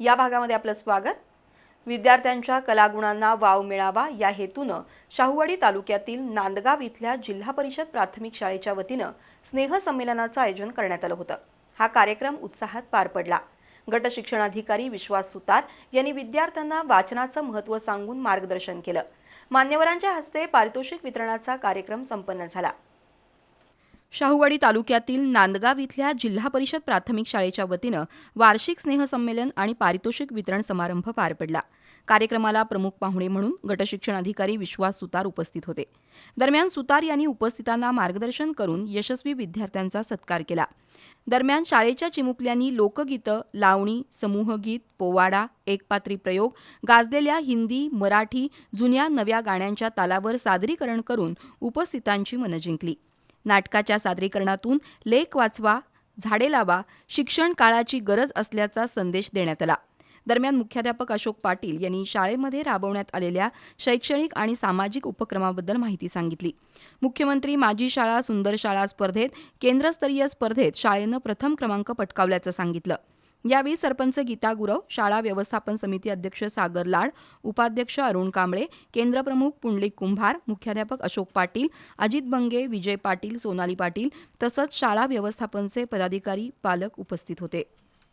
या भागामध्ये आपलं स्वागत. विद्यार्थ्यांच्या कलागुणांना वाव मिळावा या हेतूनं शाहूवाडी तालुक्यातील नांदगाव इथल्या जिल्हा परिषद प्राथमिक शाळेच्या वतीनं स्नेहसंमेलनाचं आयोजन करण्यात आलं होतं. हा कार्यक्रम उत्साहात पार पडला. गट शिक्षणाधिकारी विश्वास सुतार यांनी विद्यार्थ्यांना वाचनाचं महत्त्व सांगून मार्गदर्शन केलं. मान्यवरांच्या हस्ते पारितोषिक वितरणाचा कार्यक्रम संपन्न झाला. शाहूवाडी तालुक्यातील नांदगाव इथल्या जिल्हा परिषद प्राथमिक शाळेच्या वतीनं वार्षिक स्नेहसंमेलन आणि पारितोषिक वितरण समारंभ पार पडला. कार्यक्रमाला प्रमुख पाहुणे म्हणून गटशिक्षण अधिकारी विश्वास सुतार उपस्थित होते. दरम्यान सुतार यांनी उपस्थितांना मार्गदर्शन करून यशस्वी विद्यार्थ्यांचा सत्कार केला. दरम्यान शाळेच्या चिमुकल्यांनी लोकगीतं लावणी समूहगीत पोवाडा एकपात्री प्रयोग गाजलेल्या हिंदी मराठी जुन्या नव्या गाण्यांच्या तालावर सादरीकरण करून उपस्थितांची मनं जिंकली. नाटकाच्या सादरीकरणातून लेख वाचवा झाडे लावा शिक्षण काळाची गरज असल्याचा संदेश देण्यात आला. दरम्यान मुख्याध्यापक अशोक पाटील यांनी शाळेमध्ये राबवण्यात आलेल्या शैक्षणिक आणि सामाजिक उपक्रमाबद्दल माहिती सांगितली. मुख्यमंत्री माझी शाळा सुंदर शाळा स्पर्धेत केंद्रस्तरीय स्पर्धेत शाळेनं प्रथम क्रमांक पटकावल्याचं सांगितलं. यावेळी सरपंच गीता गुरव शाळा व्यवस्थापन समिती अध्यक्ष सागर लाड उपाध्यक्ष अरुण कांबळे केंद्रप्रमुख पुंडलिक कुंभार मुख्याध्यापक अशोक पाटील अजित बंगे विजय पाटील सोनाली पाटील तसंच शाळा व्यवस्थापनचे पदाधिकारी पालक उपस्थित होते.